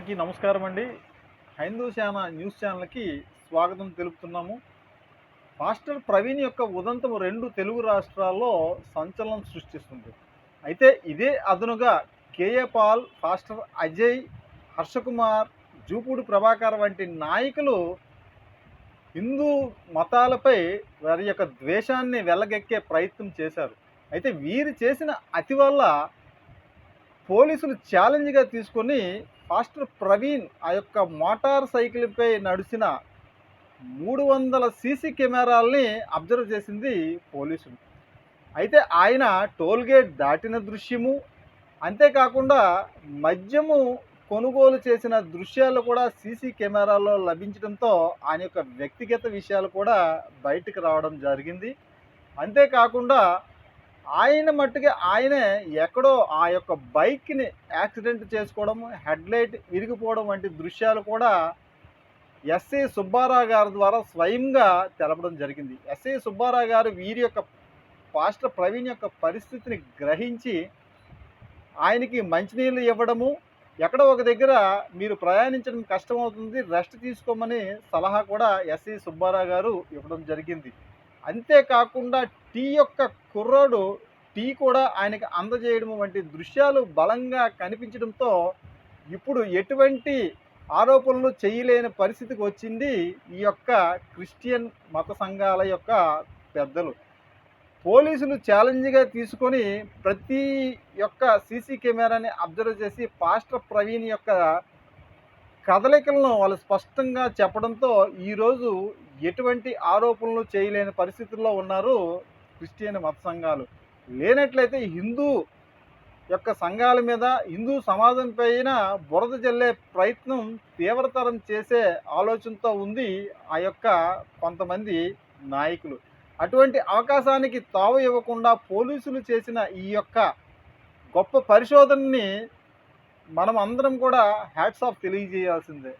అందరికీ నమస్కారం అండి. హైందూ సేన న్యూస్ ఛానల్కి స్వాగతం తెలుపుతున్నాము. పాస్టర్ ప్రవీణ్ యొక్క ఉదంతం రెండు తెలుగు రాష్ట్రాల్లో సంచలనం సృష్టిస్తుంది. అయితే ఇదే అదనుగా కేఏ పాల్ పాస్టర్ అజయ్ హర్షకుమార్ జూపూడి ప్రభాకర్ వంటి నాయకులు హిందూ మతాలపై వారి యొక్క ద్వేషాన్ని వెళ్ళగెక్కే ప్రయత్నం చేశారు. అయితే వీరు చేసిన అతి వల్ల పోలీసులు ఛాలెంజ్గా తీసుకొని పాస్టర్ ప్రవీణ్ ఆ యొక్క మోటార్ సైకిల్పై నడిచిన మూడు వందల సీసీ కెమెరాల్ని అబ్జర్వ్ చేసింది పోలీసులు. అయితే ఆయన టోల్గేట్ దాటిన దృశ్యము అంతేకాకుండా మద్యము కొనుగోలు చేసిన దృశ్యాలు కూడా సీసీ కెమెరాల్లో లభించడంతో ఆయన యొక్క వ్యక్తిగత విషయాలు కూడా బయటకు రావడం జరిగింది. అంతేకాకుండా ఆయన మట్టుకి ఆయనే ఎక్కడో ఆ యొక్క బైక్ని యాక్సిడెంట్ చేసుకోవడం హెడ్ లైట్ విరిగిపోవడం వంటి దృశ్యాలు కూడా ఎస్ఏ సుబ్బారావు గారి ద్వారా స్వయంగా తెలపడం జరిగింది. ఎస్ఏ సుబ్బారావు గారు వీరి యొక్క పాస్టర్ ప్రవీణ్ యొక్క పరిస్థితిని గ్రహించి ఆయనకి మంచినీళ్ళు ఇవ్వడము ఎక్కడో ఒక దగ్గర మీరు ప్రయాణించడం కష్టమవుతుంది రెస్ట్ తీసుకోమని సలహా కూడా ఎస్ఏ సుబ్బారావు గారు ఇవ్వడం జరిగింది. అంతేకాకుండా టీ యొక్క కుర్రాడు టీ కూడా ఆయనకి అందజేయడం వంటి దృశ్యాలు బలంగా కనిపించడంతో ఇప్పుడు ఎటువంటి ఆరోపణలు చేయలేని పరిస్థితికి వచ్చింది ఈ యొక్క క్రిస్టియన్ మత సంఘాల యొక్క పెద్దలు. పోలీసులు ఛాలెంజ్గా తీసుకొని ప్రతి యొక్క సీసీ కెమెరాని అబ్జర్వ్ చేసి పాస్టర్ ప్రవీణ్ యొక్క కదలికలను వాళ్ళు స్పష్టంగా చెప్పడంతో ఈరోజు ఎటువంటి ఆరోపణలు చేయలేని పరిస్థితుల్లో ఉన్నారు క్రిస్టియన్ మత సంఘాలు. లేనట్లయితే హిందూ యొక్క సంఘాల మీద హిందూ సమాజం పైన బురద జల్లే ప్రయత్నం తీవ్రతరం చేసే ఆలోచనతో ఉంది ఆ యొక్క కొంతమంది నాయకులు. అటువంటి అవకాశానికి తావు ఇవ్వకుండా పోలీసులు చేసిన ఈ యొక్క గొప్ప పరిశోధనని మనం అందరం కూడా హ్యాట్స్ ఆఫ్ తెలియజేయాల్సిందే.